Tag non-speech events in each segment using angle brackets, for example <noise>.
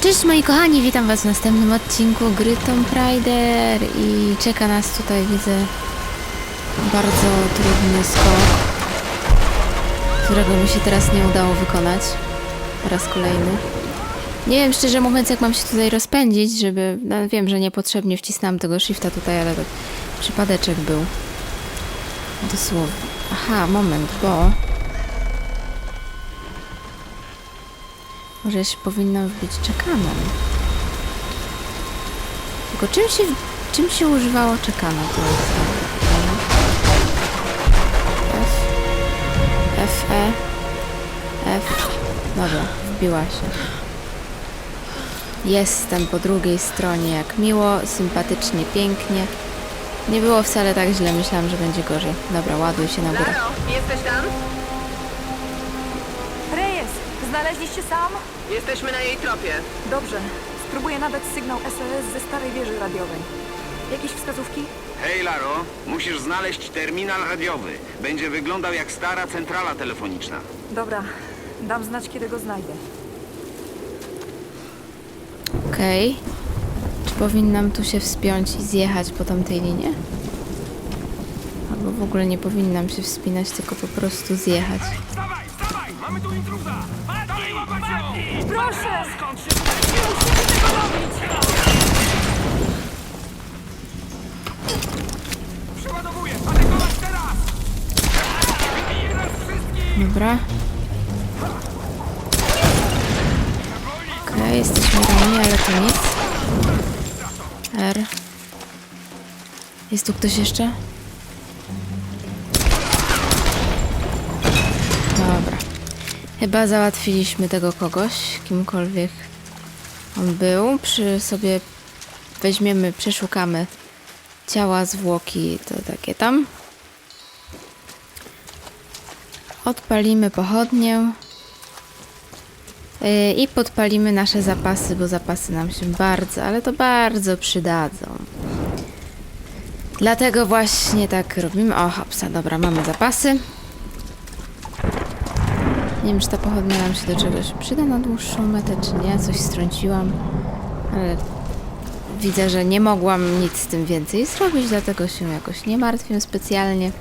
Cześć moi kochani, witam was w następnym odcinku gry Tomb Raider i czeka nas tutaj, widzę, bardzo trudny skok, którego mi się teraz nie udało wykonać po raz kolejny. Nie wiem szczerze mówiąc jak mam się tutaj rozpędzić, żeby, no wiem, że niepotrzebnie wcisnęłam tego shifta tutaj, ale to przypadeczek był. Dosłownie. Aha, moment, bo... Może się powinnam wbić czekanem. Tylko czym się, czym się używało czekana? Jest F, F, E, F. Dobra, wbiła się. Jestem po drugiej stronie, jak miło, sympatycznie, pięknie. Nie było wcale tak źle, myślałam, że będzie gorzej. Dobra, ładuj się na górę. Jesteś tam? Znaleźliście sam? Jesteśmy na jej tropie. Dobrze. Spróbuję nadać sygnał SOS ze starej wieży radiowej. Jakieś wskazówki? Hej Laro, musisz znaleźć terminal radiowy. Będzie wyglądał jak stara centrala telefoniczna. Dobra. Dam znać, kiedy go znajdę. Okej. Czy powinnam tu się wspiąć i zjechać po tamtej linie? Albo w ogóle nie powinnam się wspinać, tylko po prostu zjechać. Wstawaj, wstawaj! Mamy tu intruza! Ją! Proszę! Się Musimy tego robić! Przeładowuję! Atakować teraz! Wybiję nas wszystkich! Dobra. Okej, jesteśmy ranni, ale to nic. R. Jest tu ktoś jeszcze? Chyba załatwiliśmy tego kogoś, kimkolwiek on był. Przy sobie weźmiemy, przeszukamy ciała, zwłoki, to takie tam. Odpalimy pochodnię yy, i podpalimy nasze zapasy, bo zapasy nam się bardzo, ale to bardzo przydadzą. Dlatego właśnie tak robimy. O, hopsa, dobra, mamy zapasy. Nie wiem, czy ta pochodnia nam się do czegoś przyda na dłuższą metę, czy nie. Coś strąciłam, ale widzę, że nie mogłam nic z tym więcej zrobić, dlatego się jakoś nie martwię specjalnie.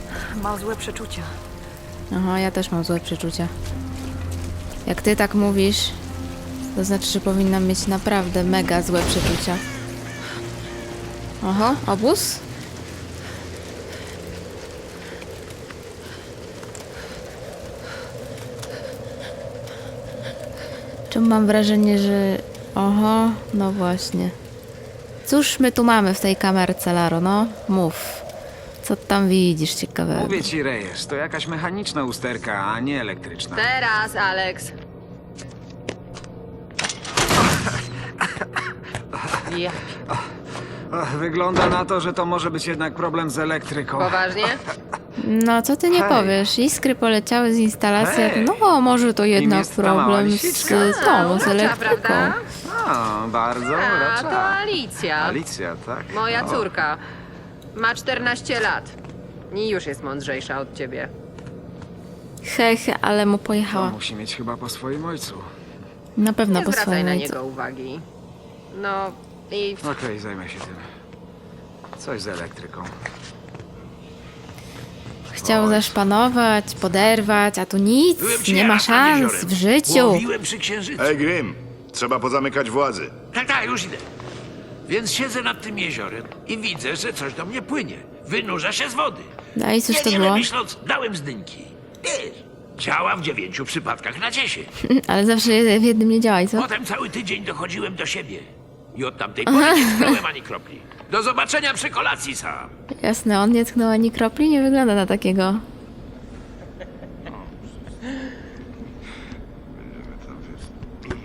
Mam złe przeczucia. Aha, ja też mam złe przeczucia. Jak ty tak mówisz, to znaczy, że powinnam mieć naprawdę mega złe przeczucia. Oho, obóz? Mam wrażenie, że... Oho, no właśnie. Cóż my tu mamy w tej kamerce, Laro, no? Mów. Co tam widzisz ciekawego? Mówię ci, Reyes, to jakaś mechaniczna usterka, a nie elektryczna. Teraz, Alex. Ja, Wygląda na to, że to może być jednak problem z elektryką. poważnie? No, co ty nie Hej. powiesz? Iskry poleciały z instalacji. Hej. No, może to jednak jest ta mała problem z lisiczka? tą, z urocza, elektryką. prawda? A, bardzo A, to urocza. Alicja. Alicja, tak? Moja O, córka. Ma 14 lat. I już jest mądrzejsza od ciebie. He, he, ale mu To pojechała. musi mieć chyba po swoim ojcu. Na pewno Nie po zwracaj na ojcu. niego uwagi. No i Okej, zajmę się tym. Coś z elektryką. Chciał zaszpanować, poderwać, a tu nic, Byłem nie ma nad szans jeziorem. w życiu. Łowiłem przy księżycu. Ej, Grim, trzeba pozamykać włazy. Tak, tak, już idę. Więc siedzę nad tym jeziorem i widzę, że coś do mnie płynie. Wynurza się z wody. No i cóż to Niewiele było? myśląc, dałem z dynki. Wiesz, działa w dziewięciu przypadkach na dziesięć. <laughs> Ale zawsze w jednym nie działa, i co? Potem cały tydzień dochodziłem do siebie. I od tamtej pory nie tknąłem ani kropli. Do zobaczenia przy kolacji sam. Jasne, on nie tknął ani kropli, nie wygląda na takiego.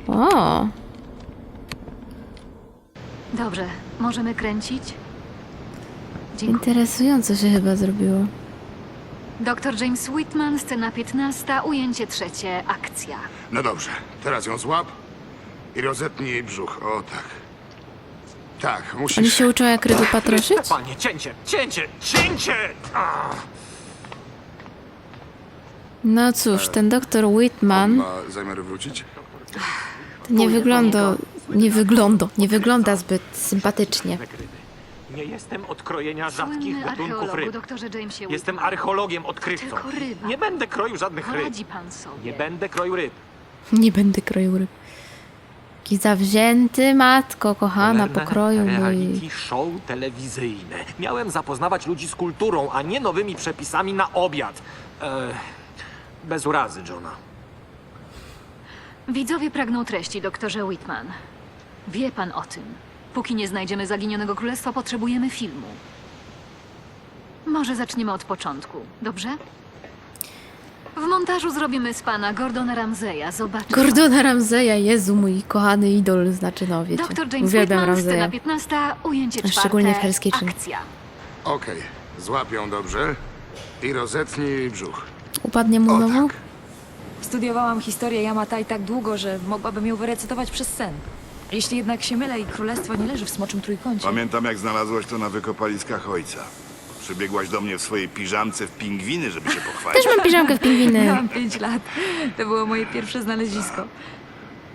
O, Dobrze, możemy kręcić? Dziękuję. interesująco się chyba zrobiło. Dr James Whitman, scena 15, ujęcie trzecie, akcja. No dobrze, teraz ją złap i rozetnij jej brzuch. O tak. Tak, Oni musisz. się uczą jak ryby patroszyć? Panie, cięcie, cięcie, cięcie! No cóż, ten doktor Whitman Ma zamiar wrócić? nie wygląda nie wygląda, nie wygląda zbyt sympatycznie. Nie jestem od krojenia rzadkich Słynny gatunków archeologu, ryb. doktorze Jamesie Jestem Whitman. archeologiem, odkrywcą. Tylko ryba. Nie będę kroił żadnych ryb. Poradzi pan sobie. Nie będę kroił ryb. Nie będę kroił ryb. Jaki zawzięty, matko kochana, Cholerne pokroju mój. Reality show telewizyjne. Miałem zapoznawać ludzi z kulturą, a nie nowymi przepisami na obiad. E, bez urazy, Johna. Widzowie pragną treści, doktorze Whitman. Wie pan o tym. Póki nie znajdziemy zaginionego królestwa, potrzebujemy filmu. Może zaczniemy od początku, dobrze? W montażu zrobimy z pana Gordona Ramseya. Zobaczy pan. Gordona Ramseya, Jezu, mój kochany idol, znaczy no wiecie. Doktor James Uwielbiam Whitman, scena Ramseya. 15, ujęcie czwarte, Szczególnie w Hell's Kitchen. akcja. Okej, złapią dobrze i rozetnij brzuch. Upadnie mu O znowu? tak. Studiowałam historię Yamatai tak długo, że mogłabym ją wyrecytować przez sen. Jeśli jednak się mylę i królestwo nie leży w smoczym trójkącie. Pamiętam, jak znalazłaś to na wykopaliskach ojca. Przybiegłaś do mnie w swojej piżamce w pingwiny, żeby się pochwalić. Też mam piżamkę w pingwiny. <laughs> Miałam pięć lat. To było moje pierwsze znalezisko.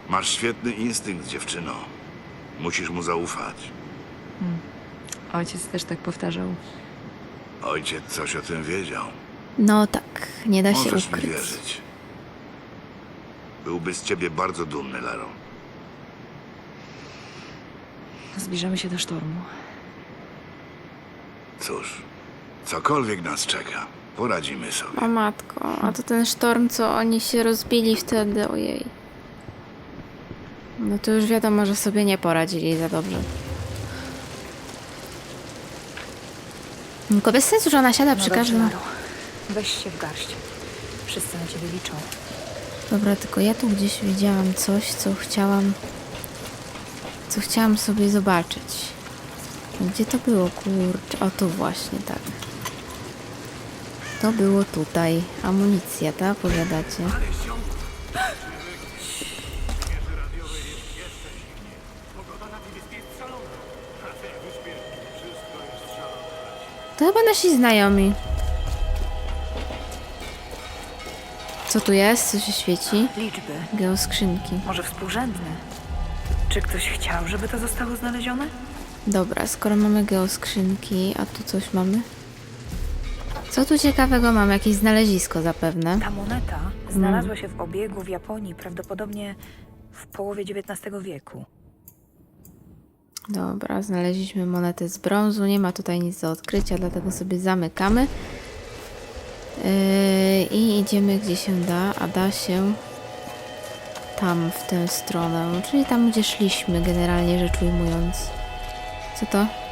Masz świetny instynkt, dziewczyno. Musisz mu zaufać. Ojciec też tak powtarzał. Ojciec coś o tym wiedział. No tak, nie da się Możesz mi ukryć. wierzyć. Byłby z ciebie bardzo dumny, Laro. Zbliżamy się do sztormu. Cóż, cokolwiek nas czeka, poradzimy sobie. O matko, a to ten sztorm, co oni się rozbili wtedy, ojej. No to już wiadomo, że sobie nie poradzili za dobrze. Tylko bez sensu, że ona siada przy każdym... Weź się w garść. Wszyscy na ciebie liczą. Dobra, tylko ja tu gdzieś widziałam coś, co chciałam... Co chciałam sobie zobaczyć. Gdzie to było, kurczę? O, tu właśnie, tak. To było tutaj. Amunicja, tak? Powiadacie. To chyba nasi znajomi. Co tu jest? Co się świeci? Liczby. Geoskrzynki. Może współrzędne. Czy ktoś chciał, żeby to zostało znalezione? Dobra, skoro mamy geoskrzynki, a tu coś mamy? Co tu ciekawego mamy? Jakieś znalezisko zapewne. Ta moneta znalazła się w obiegu w Japonii prawdopodobnie w połowie XIX wieku. Dobra, znaleźliśmy monetę z brązu. Nie ma tutaj nic do odkrycia, dlatego sobie zamykamy. Yy, I idziemy gdzie się da, a da się tam, w tę stronę. Czyli tam, gdzie szliśmy, generalnie rzecz ujmując. Co to?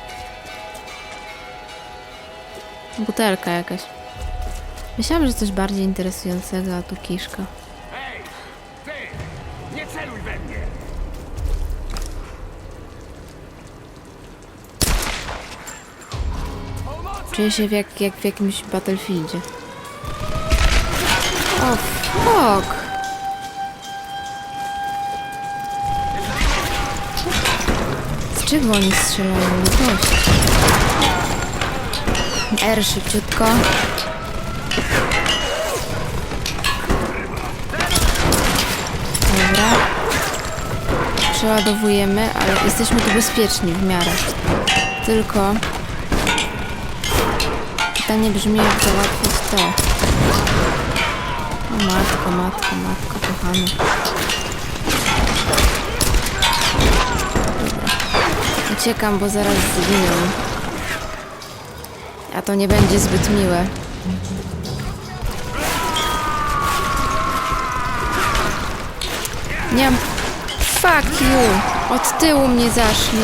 Butelka jakaś. Myślałam, że coś bardziej interesującego, a tu kiszka. Hej, ty! Nie celuj we mnie! Czuję się w jak, jak w jakimś Battlefieldzie. O, fuck! Z czego oni strzelają? R szybciutko. Dobra. Przeładowujemy, ale jesteśmy tu bezpieczni w miarę. Tylko Pytanie brzmi, jak załatwić to. O matko, matko, matko, kochany. Uciekam, bo zaraz zginę. A to nie będzie zbyt miłe. Nie mam... Fuck you! Od tyłu mnie zaszli.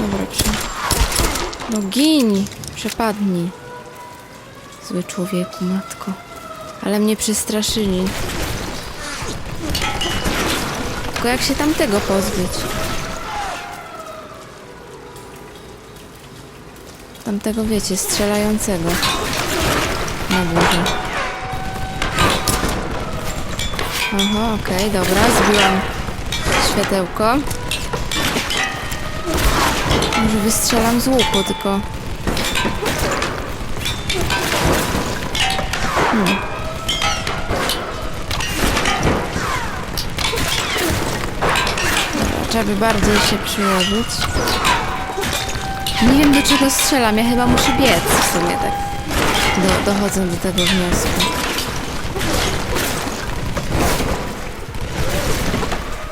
Dobra. No gin! Przepadnij. Zły człowieku, matko. Ale mnie przestraszyli. Tylko jak się tamtego pozbyć? Tamtego, wiecie, strzelającego. Na górze. Aha, okej, dobra, zbiłam światełko. Może wystrzelam z łuku, tylko... Trzeba by bardziej się przyłożyć. Nie wiem do czego strzelam, ja chyba muszę biec w sumie tak. Do, dochodzę do tego wniosku.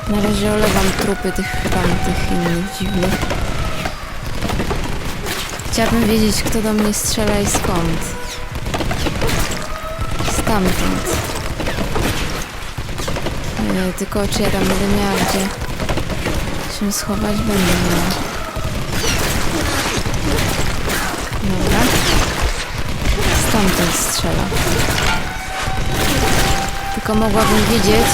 Na razie olewam trupy tych chyba tych innych dziwnych. Chciałabym wiedzieć kto do mnie strzela i skąd. Stamtąd. Nie, tylko czy ja tam będę miała gdzie się schować będę miała. Dobra. Stamtąd strzela. Tylko mogłabym wiedzieć.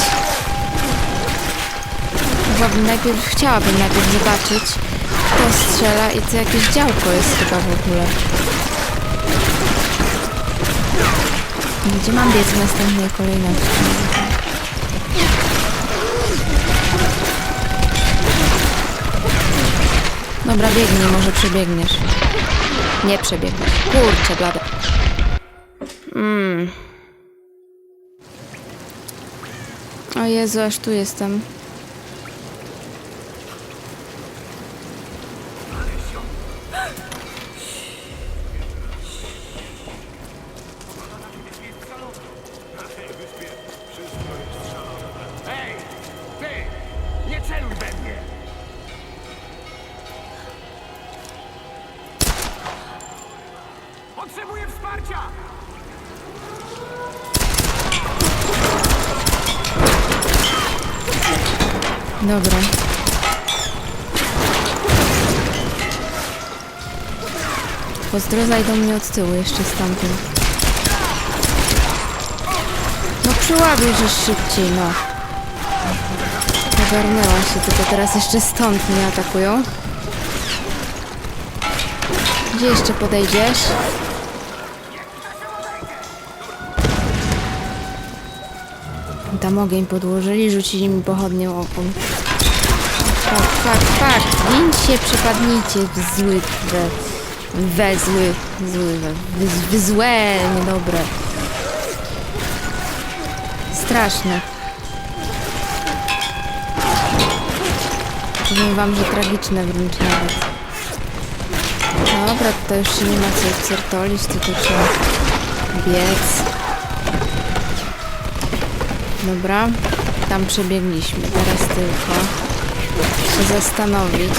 Mogłabym najpierw, chciałabym najpierw zobaczyć, kto strzela i co jakieś działko jest chyba w ogóle. Gdzie mam biec w następnej kolejności? Dobra, biegnij, może przebiegniesz. Nie przebiegniesz. Kurczę, blade. Mm. O Jezu, aż tu jestem. Potrzebuję wsparcia! Dobra. Pozdrozaj do mnie od tyłu, jeszcze stamtąd. No przyładuj się szybciej, no. Ogarnęła się, tylko teraz jeszcze stąd mnie atakują. Gdzie jeszcze podejdziesz? Tam ogień podłożyli, rzucili mi pochodnią opon. Fak, fak, fak! Gincie, przepadnijcie w zły, we, we zły, zły, we, w, w złe, niedobre. Straszne. Powiem wam, że tragiczne wręcz nawet. Dobra, to już się nie ma co certolić, tylko trzeba biec. Dobra, tam przebiegliśmy. Teraz tylko się zastanowić.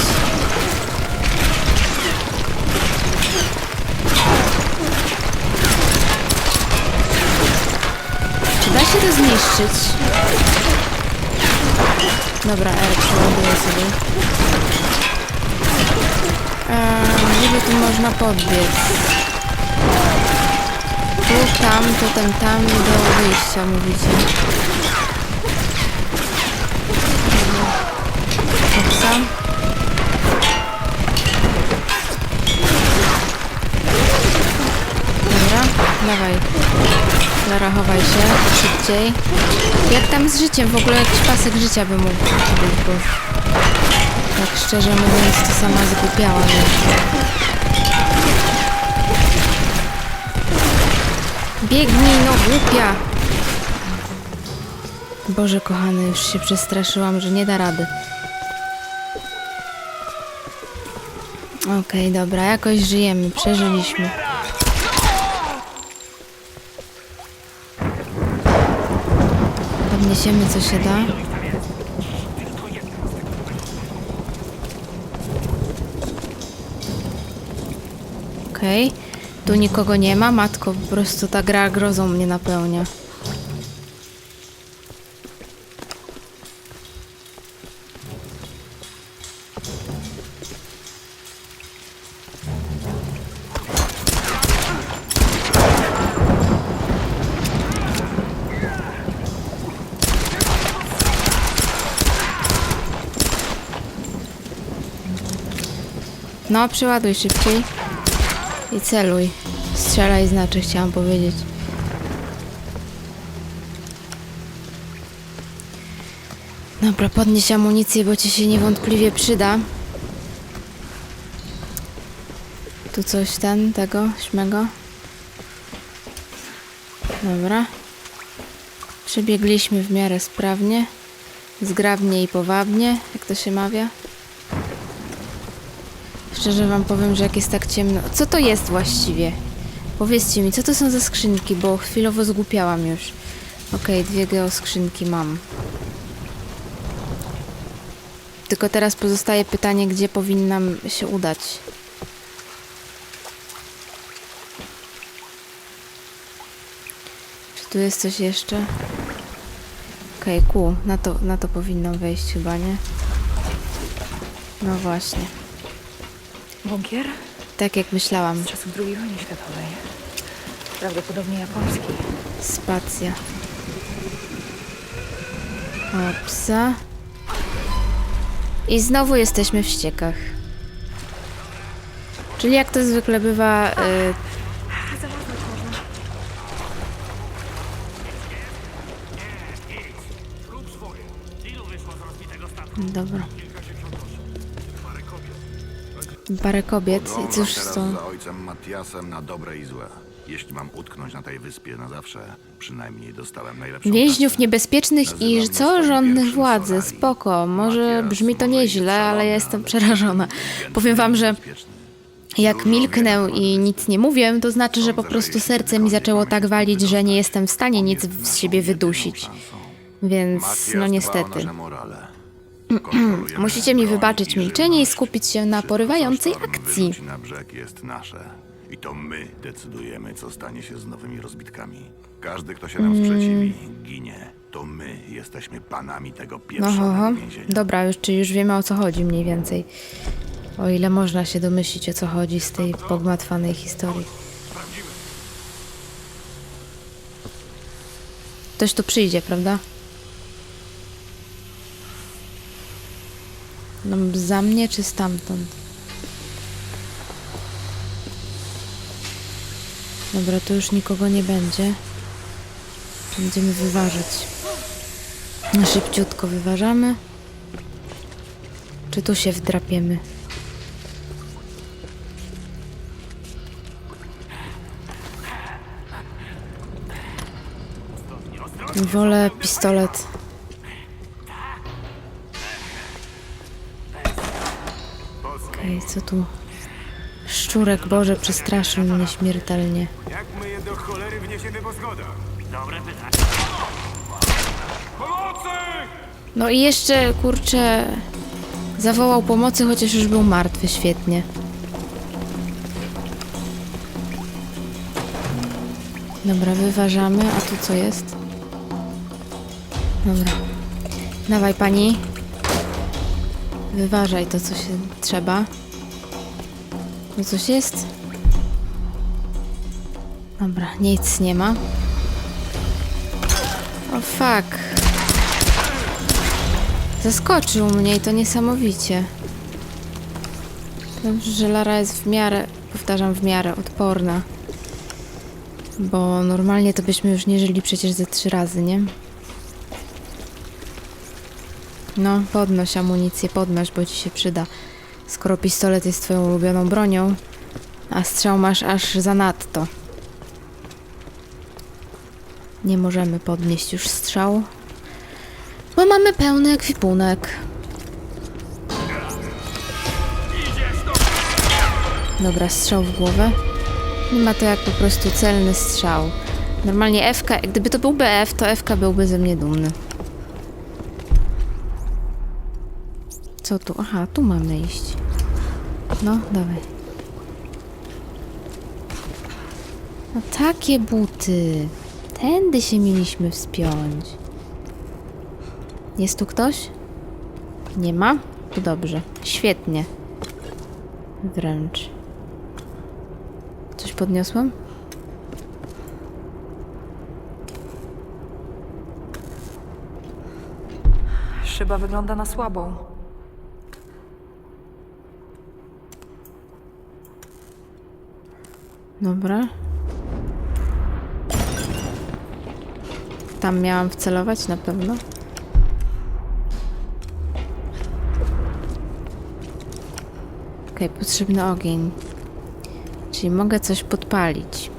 Czy da się to zniszczyć? Dobra, R przeładuję sobie. Eee, gdzie tu można podbiec? Tu, tam, potem tam i do wyjścia mówicie. Opsa. Dobra, dawaj. Lara, chowaj się szybciej. Jak tam z życiem? W ogóle jakiś pasek życia by mógł być, bo tak szczerze mówiąc to sama zgłupiałam już. Biegnij, no głupia! Boże kochany, już się przestraszyłam, że nie da rady. Okej, dobra, jakoś żyjemy, przeżyliśmy. Podniesiemy co się da. Okej, tu nikogo nie ma, matko, po prostu ta gra grozą mnie napełnia. No, przyładuj szybciej. I celuj. Strzelaj znaczy, chciałam powiedzieć. Dobra, podnieś amunicję, bo ci się niewątpliwie przyda. Tu coś ten, tego, śmego. Dobra. Przebiegliśmy w miarę sprawnie. Zgrabnie i powabnie, jak to się mawia. Szczerze wam powiem, że jak jest tak ciemno... Co to jest właściwie? Powiedzcie mi, co to są za skrzynki, bo chwilowo zgłupiałam już. Okej, dwie geoskrzynki mam. Tylko teraz pozostaje pytanie, gdzie powinnam się udać. Czy tu jest coś jeszcze? Okej, ku, na to, na to powinnam wejść chyba, nie? No właśnie, Bunkier? tak jak myślałam. Z czasów II wojny światowej. Prawdopodobnie japoński. Spacja. Opsa. I znowu jesteśmy w ściekach. Czyli jak to zwykle bywa... Y... Dobra. Parę kobiet. I cóż teraz z tą... za ojcem Matiasem na dobre i złe. Jeśli mam utknąć na tej wyspie na zawsze, przynajmniej dostałem najlepszą Więźniów pracę. niebezpiecznych Nazywam i co swoim pierwszym władzy. Solari. Spoko, może Matias brzmi to może nieźle, ale ja szalony, jestem ale przerażona. inteligentny Powiem wam, i że bezpieczny. jak Dużo milknę i nic nie mówię, to znaczy, że po prostu serce mi zaczęło tak walić, że nie jestem w stanie nic z siebie wydusić. Więc no niestety. Kontrolujemy Musicie mi broń wybaczyć i milczenie i żywność. skupić się na porywającej akcji. wyrzuci na brzeg jest nasze. I to my decydujemy, co stanie się z nowymi rozbitkami. Każdy, kto się nam Mm. sprzeciwi, ginie. To my jesteśmy panami tego No ho, pieprzonego ho. więzienia. Dobra, już, czy już wiemy o co chodzi mniej więcej. O ile można się domyślić o co chodzi z tej pogmatwanej historii. Ktoś tu przyjdzie, prawda? No za mnie czy stamtąd? Dobra, tu już nikogo nie będzie. Będziemy wyważać. Szybciutko wyważamy. Czy tu się wdrapiemy? Wolę pistolet. Co tu? Szczurek Boże przestraszył mnie śmiertelnie. Jak my je do cholery wniesiemy po? Dobre pytanie. Pomocy! No i jeszcze, kurczę, zawołał pomocy, chociaż już był martwy, świetnie. Dobra, wyważamy, a tu co jest? Dobra. Dawaj pani. Wyważaj to, co się trzeba. Tu coś jest? Dobra, nic nie ma. O fuck. Zaskoczył mnie i to niesamowicie. Dobrze, że Lara jest w miarę, powtarzam, w miarę odporna. Bo normalnie to byśmy już nie żyli przecież ze trzy razy, nie? No, podnoś amunicję, podnoś, bo ci się przyda. Skoro pistolet jest twoją ulubioną bronią, a strzał masz aż zanadto. Nie możemy podnieść już strzału, bo mamy pełny ekwipunek. Dobra, strzał w głowę. Nie ma to jak po prostu celny strzał. Normalnie FK, gdyby to był BF, to FK byłby ze mnie dumny. Co tu? Aha, tu mamy iść. No, dawaj. No takie buty. Tędy się mieliśmy wspiąć. Jest tu ktoś? Nie ma? To dobrze. Świetnie. Wręcz. Coś podniosłam? Szyba wygląda na słabą. Dobra. Tam miałam wcelować na pewno. Okej, okay, potrzebny ogień. Czyli mogę coś podpalić.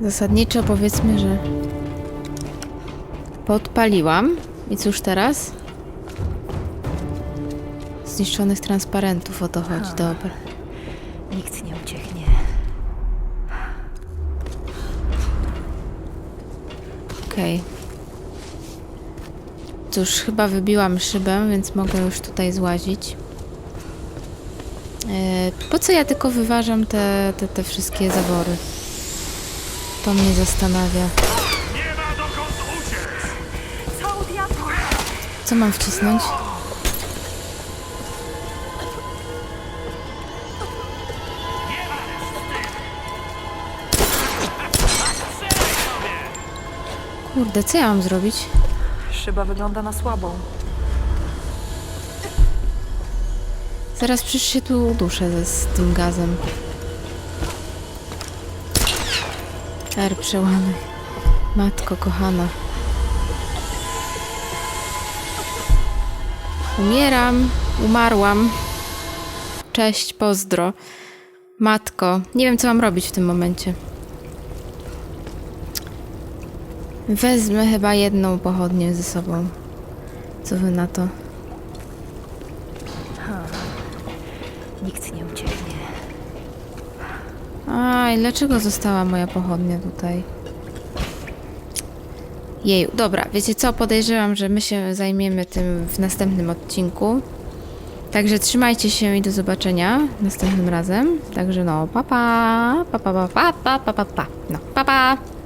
Zasadniczo powiedzmy, że podpaliłam. I cóż teraz? Zniszczonych transparentów o to chodzi, dobra. Nikt nie ucieknie. Okej. Cóż, chyba wybiłam szybę, więc mogę już tutaj złazić. E, po co ja tylko wyważam te, te, te wszystkie zawory? To mnie zastanawia. Nie ma dokąd uciec! Co mam wcisnąć? Kurde, co ja mam zrobić? Szyba wygląda na słabą. Zaraz przecież się tu uduszę ze, z tym gazem. R przełamy. Matko kochana. Umieram. Umarłam. Cześć, pozdro. Matko. Nie wiem, co mam robić w tym momencie. Wezmę chyba jedną pochodnię ze sobą. Co wy na to? Nikt nie ucieknie. Aj, dlaczego została moja pochodnia tutaj? Jej, dobra, wiecie co? Podejrzewam, że my się zajmiemy tym w następnym odcinku. Także trzymajcie się i do zobaczenia następnym razem. Także no, pa pa, pa pa pa pa pa pa pa, pa. no, pa pa.